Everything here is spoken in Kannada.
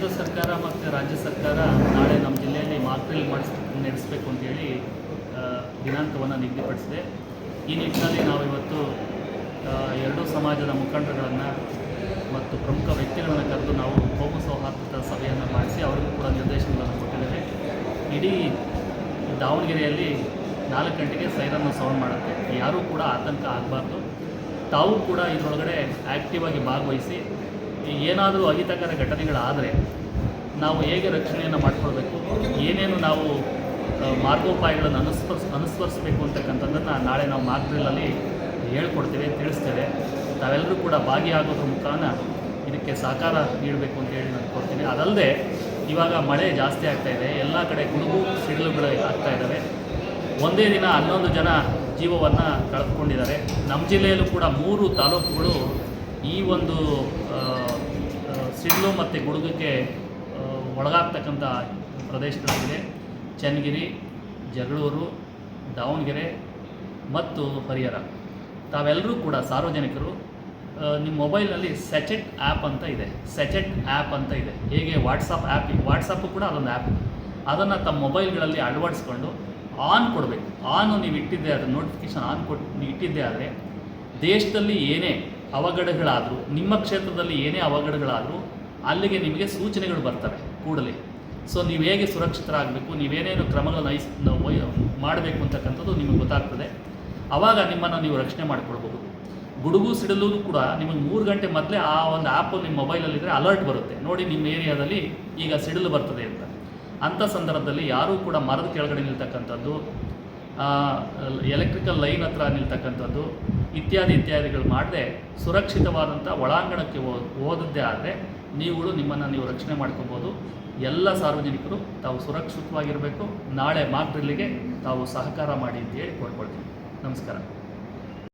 ಕೇಂದ್ರ ಸರ್ಕಾರ ಮತ್ತು ರಾಜ್ಯ ಸರ್ಕಾರ ನಾಳೆ ನಮ್ಮ ಜಿಲ್ಲೆಯಲ್ಲಿ ಮಾರ್ಕ್ರಿಲ್ ಮಾಡಿಸ್ ನಡೆಸಬೇಕು ಅಂತೇಳಿ ದಿನಾಂಕವನ್ನು ನಿಗದಿಪಡಿಸಿದೆ. ಈ ನಿಟ್ಟಿನಲ್ಲಿ ನಾವು ಇವತ್ತು ಆ, ಎರಡೂ ಸಮಾಜದ ಮುಖಂಡರುಗಳನ್ನು ಮತ್ತು ಪ್ರಮುಖ ವ್ಯಕ್ತಿಗಳನ್ನು ಕರೆದು ನಾವು ಕೋಮು ಸೌಹಾರ್ದ ಸಭೆಯನ್ನು ಮಾಡಿಸಿ ಅವರಿಗೂ ಕೂಡ ನಿರ್ದೇಶನಗಳನ್ನು ಕೊಟ್ಟಿದ್ದೇವೆ. ಇಡೀ ದಾವಣಗೆರೆಯಲ್ಲಿ ನಾಲ್ಕು ಗಂಟೆಗೆ ಸೈರನ್ನು ಸೌಂಡ್ ಮಾಡುತ್ತೆ. ಯಾರೂ ಕೂಡ ಆತಂಕ ಆಗಬಾರ್ದು. ತಾವು ಕೂಡ ಇದರೊಳಗಡೆ ಆ್ಯಕ್ಟಿವ್ ಆಗಿ ಭಾಗವಹಿಸಿ ಏನಾದರೂ ಅಹಿತಕರ ಘಟನೆಗಳಾದರೆ ನಾವು ಹೇಗೆ ರಕ್ಷಣೆಯನ್ನು ಮಾಡಿಕೊಳ್ಬೇಕು? ಏನೇನು ನಾವು ಮಾರ್ಗೋಪಾಯಗಳನ್ನು ಅನುಸ್ಪರ್ಸ್, ಅನುಸ್ಮರಿಸಬೇಕು ಅಂತಕ್ಕಂಥದ್ದನ್ನು ನಾಳೆ ನಾವು ಮಾರ್ಗ್ರಿಲ್ಲಲ್ಲಿ ಹೇಳ್ಕೊಡ್ತೇವೆ, ತಿಳಿಸ್ತೇವೆ. ತಾವೆಲ್ಲರೂ ಕೂಡ ಭಾಗಿಯಾಗೋದ್ರ ಮುಖಾನ ಇದಕ್ಕೆ ಸಹಕಾರ ನೀಡಬೇಕು ಅಂತ ಹೇಳಿ ನಾನು ಕೊಡ್ತೀನಿ. ಅದಲ್ಲದೆ, ಇವಾಗ ಮಳೆ ಜಾಸ್ತಿ ಆಗ್ತಾ ಇದೆ, ಎಲ್ಲ ಕಡೆ ಗುಡುಗು ಸಿಡಿಲುಗಳು ಆಗ್ತಾ ಇದ್ದಾವೆ. ಒಂದೇ ದಿನ ಹನ್ನೊಂದು ಜನ ಜೀವವನ್ನು ಕಳೆದುಕೊಂಡಿದ್ದಾರೆ. ನಮ್ಮ ಜಿಲ್ಲೆಯಲ್ಲೂ ಕೂಡ ಮೂರು ತಾಲೂಕುಗಳು ಈ ಒಂದು ಸಿಡಿಲು ಮತ್ತು ಗುಡುಗಕ್ಕೆ ಒಳಗಾಗ್ತಕ್ಕಂಥ ಪ್ರದೇಶಗಳಾಗಿದೆ ಚನ್ನಗಿರಿ, ಜಗಳೂರು, ದಾವಣಗೆರೆ ಮತ್ತು ಹರಿಹರ. ತಾವೆಲ್ಲರೂ ಕೂಡ ಸಾರ್ವಜನಿಕರು ನಿಮ್ಮ ಮೊಬೈಲ್ನಲ್ಲಿ ಸೆಚೆಟ್ ಆ್ಯಪ್ ಅಂತ ಇದೆ. ಸೆಚೆಟ್ ಆ್ಯಪ್ ಅಂತ ಇದೆ. ಹೇಗೆ ವಾಟ್ಸಪ್ ಆ್ಯಪ್ ವಾಟ್ಸಪ್ಪು ಕೂಡ ಅದೊಂದು ಆ್ಯಪ್. ಅದನ್ನು ತಮ್ಮ ಮೊಬೈಲ್ಗಳಲ್ಲಿ ಅಳವಡಿಸ್ಕೊಂಡು ಆನ್ ಕೊಡಬೇಕು. ಆನ್ ನೀವು ಇಟ್ಟಿದ್ದೆ ಆದರೆ ನೋಟಿಫಿಕೇಶನ್ ಆನ್ ಕೊಟ್ಟು ನೀವು ಇಟ್ಟಿದ್ದೆ ಆದರೆ, ದೇಶದಲ್ಲಿ ಏನೇ ಅವಘಡಗಳಾದರೂ, ನಿಮ್ಮ ಕ್ಷೇತ್ರದಲ್ಲಿ ಏನೇ ಅವಘಡಗಳಾದರೂ, ಅಲ್ಲಿಗೆ ನಿಮಗೆ ಸೂಚನೆಗಳು ಬರ್ತವೆ ಕೂಡಲೇ. ಸೊ ನೀವು ಹೇಗೆ ಸುರಕ್ಷಿತರಾಗಬೇಕು ನೀವೇನೇನು ಕ್ರಮಗಳನ್ನು ಐಸ್ ಮಾಡಬೇಕು ಅಂತಕ್ಕಂಥದ್ದು ನಿಮಗೆ ಗೊತ್ತಾಗ್ತದೆ. ಆವಾಗ ನಿಮ್ಮನ್ನು ನೀವು ರಕ್ಷಣೆ ಮಾಡಿಕೊಳ್ಬಹುದು. ಗುಡುಗು ಸಿಡಲು ಕೂಡ ನಿಮಗೆ ಮೂರು ಗಂಟೆ ಮೊದಲೇ ಆ ಒಂದು ಆ್ಯಪು ನಿಮ್ಮ ಮೊಬೈಲಲ್ಲಿದ್ದರೆ ಅಲರ್ಟ್ ಬರುತ್ತೆ. ನೋಡಿ, ನಿಮ್ಮ ಏರಿಯಾದಲ್ಲಿ ಈಗ ಸಿಡಿಲು ಬರ್ತದೆ ಅಂತ. ಅಂಥ ಸಂದರ್ಭದಲ್ಲಿ ಯಾರೂ ಕೂಡ ಮರದ ಕೆಳಗಡೆ ನಿಲ್ತಕ್ಕಂಥದ್ದು ಎಲೆಕ್ಟ್ರಿಕಲ್ ಲೈನ್ ಹತ್ರ ನಿಲ್ತಕ್ಕಂಥದ್ದು ಇತ್ಯಾದಿ ಇತ್ಯಾದಿಗಳು ಮಾಡದೆ ಸುರಕ್ಷಿತವಾದಂಥ ಒಳಾಂಗಣಕ್ಕೆ ಓದದ್ದೇ ಆದರೆ ನೀವುಗಳು ನಿಮ್ಮನ್ನು ನೀವು ರಕ್ಷಣೆ ಮಾಡ್ಕೋಬೋದು. ಎಲ್ಲ ಸಾರ್ವಜನಿಕರು ತಾವು ಸುರಕ್ಷಿತವಾಗಿರಬೇಕು. ನಾಳೆ ಮಾಕ್ ಡ್ರಿಲ್ಲಿಗೆ ತಾವು ಸಹಕಾರ ಮಾಡಿ ಅಂತೇಳಿ ಕೋರ್ಕೊಳ್ತೀನಿ. ನಮಸ್ಕಾರ.